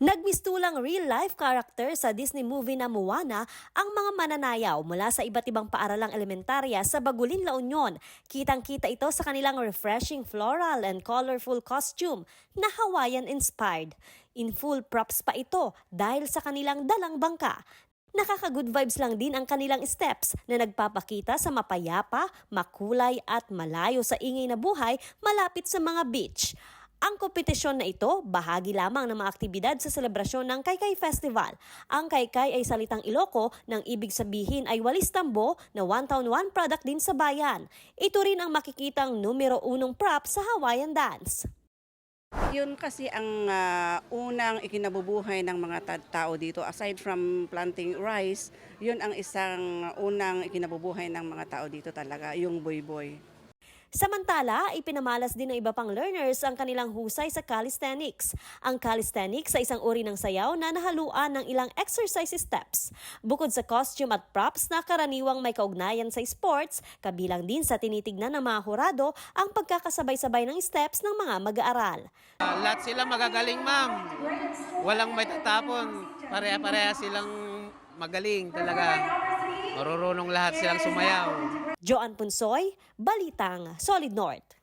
Nagmistulang real-life character sa Disney movie na Moana ang mga mananayaw mula sa iba't ibang paaralang elementarya sa Bagulin, La Union. Kitang-kita ito sa kanilang refreshing floral and colorful costume na Hawaiian-inspired. In full props pa ito dahil sa kanilang dalang bangka. Nakaka-good vibes lang din ang kanilang steps na nagpapakita sa mapayapa, makulay at malayo sa ingay na buhay malapit sa mga beach. Ang kompetisyon na ito, bahagi lamang ng mga aktibidad sa selebrasyon ng Kaykay Festival. Ang Kaykay ay salitang Iloko nang ibig sabihin ay walis tambo na one town one product din sa bayan. Ito rin ang makikitang numero unong prop sa Hawaiian dance. Yun kasi ang ah, unang ikinabubuhay ng mga ta- tao dito. Aside from planting rice, yun ang isang unang ikinabubuhay ng mga tao dito talaga, yung boy-boy. Samantala, ipinamalas din ng iba pang learners ang kanilang husay sa calisthenics. Ang calisthenics ay isang uri ng sayaw na nahaluan ng ilang exercise steps. Bukod sa costume at props na karaniwang may kaugnayan sa sports, kabilang din sa tinitignan ng mga hurado ang pagkakasabay-sabay ng steps ng mga mag-aaral. Ah, lahat sila magagaling, ma'am. Walang may tatapon. Pareha-pareha silang magaling talaga. Marurunong lahat silang sumayaw. Joan Punsoy, Balitang, Solid North.